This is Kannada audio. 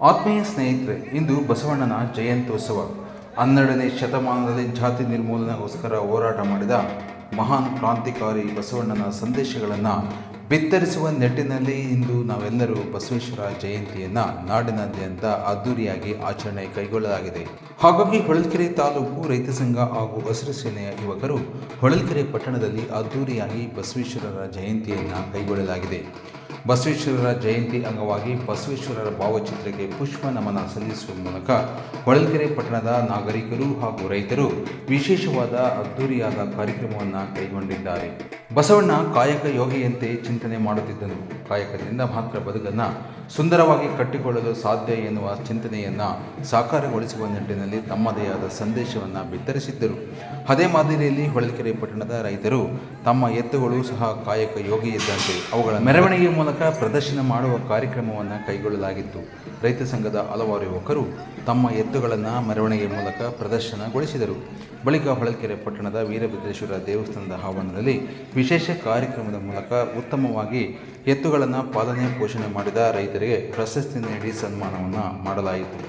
ಆತ್ಮೀಯ ಸ್ನೇಹಿತರೆ, ಇಂದು ಬಸವಣ್ಣನ ಜಯಂತ್ಯೋತ್ಸವ. ಹನ್ನೆರಡನೇ ಶತಮಾನದಲ್ಲಿ ಜಾತಿ ನಿರ್ಮೂಲನೆಗೋಸ್ಕರ ಹೋರಾಟ ಮಾಡಿದ ಮಹಾನ್ ಕ್ರಾಂತಿಕಾರಿ ಬಸವಣ್ಣನ ಸಂದೇಶಗಳನ್ನು ಬಿತ್ತರಿಸುವ ನಿಟ್ಟಿನಲ್ಲಿ ಇಂದು ನಾವೆಲ್ಲರೂ ಬಸವೇಶ್ವರ ಜಯಂತಿಯನ್ನು ನಾಡಿನಾದ್ಯಂತ ಅದ್ದೂರಿಯಾಗಿ ಆಚರಣೆ ಕೈಗೊಳ್ಳಲಾಗಿದೆ. ಹಾಗಾಗಿ ಹೊಳಲ್ಕೆರೆ ತಾಲೂಕು ರೈತ ಸಂಘ ಹಾಗೂ ಹಸಿರು ಸೇನೆಯ ಯುವಕರು ಹೊಳಲ್ಕೆರೆ ಪಟ್ಟಣದಲ್ಲಿ ಅದ್ದೂರಿಯಾಗಿ ಬಸವೇಶ್ವರರ ಜಯಂತಿಯನ್ನು ಕೈಗೊಳ್ಳಲಾಗಿದೆ. ಬಸವೇಶ್ವರರ ಜಯಂತಿ ಅಂಗವಾಗಿ ಬಸವೇಶ್ವರರ ಭಾವಚಿತ್ರಕ್ಕೆ ಪುಷ್ಪ ನಮನ ಸಲ್ಲಿಸುವ ಮೂಲಕ ಹೊಳಲ್ಕೆರೆ ಪಟ್ಟಣದ ನಾಗರಿಕರು ಹಾಗೂ ರೈತರು ವಿಶೇಷವಾದ ಅದ್ಧೂರಿಯಾದ ಕಾರ್ಯಕ್ರಮವನ್ನು ಕೈಗೊಂಡಿದ್ದಾರೆ. ಬಸವಣ್ಣ ಕಾಯಕ ಯೋಗಿಯಂತೆ ಚಿಂತನೆ ಮಾಡುತ್ತಿದ್ದನು. ಕಾಯಕದಿಂದ ಮಾತ್ರ ಬದುಕನ್ನು ಸುಂದರವಾಗಿ ಕಟ್ಟಿಕೊಳ್ಳಲು ಸಾಧ್ಯ ಎನ್ನುವ ಚಿಂತನೆಯನ್ನು ಸಾಕಾರಗೊಳಿಸುವ ನಿಟ್ಟಿನಲ್ಲಿ ತಮ್ಮದೇ ಆದ ಸಂದೇಶವನ್ನು ಬಿತ್ತರಿಸಿದ್ದರು. ಅದೇ ಮಾದರಿಯಲ್ಲಿ ಹೊಳಲ್ಕೆರೆ ಪಟ್ಟಣದ ರೈತರು ತಮ್ಮ ಎತ್ತುಗಳು ಸಹ ಕಾಯಕ ಯೋಗಿ ಇದ್ದಂತೆ ಅವುಗಳ ಮೆರವಣಿಗೆ ಮೂಲಕ ಪ್ರದರ್ಶನ ಮಾಡುವ ಕಾರ್ಯಕ್ರಮವನ್ನು ಕೈಗೊಳ್ಳಲಾಗಿತ್ತು. ರೈತ ಸಂಘದ ಹಲವಾರು ಯುವಕರು ತಮ್ಮ ಎತ್ತುಗಳನ್ನು ಮೆರವಣಿಗೆ ಮೂಲಕ ಪ್ರದರ್ಶನಗೊಳಿಸಿದರು. ಬಳಿಕ ಹೊಳಲ್ಕೆರೆ ಪಟ್ಟಣದ ವೀರಭದ್ರೇಶ್ವರ ದೇವಸ್ಥಾನದ ಆವರಣದಲ್ಲಿ ವಿಶೇಷ ಕಾರ್ಯಕ್ರಮದ ಮೂಲಕ ಉತ್ತಮವಾಗಿ ಎತ್ತುಗಳನ್ನು ಪಾಲನೆ ಪೋಷಣೆ ಮಾಡಿದ ರೈತರಿಗೆ ಪ್ರಶಸ್ತಿ ನೀಡಿ ಸನ್ಮಾನವನ್ನು ಮಾಡಲಾಯಿತು.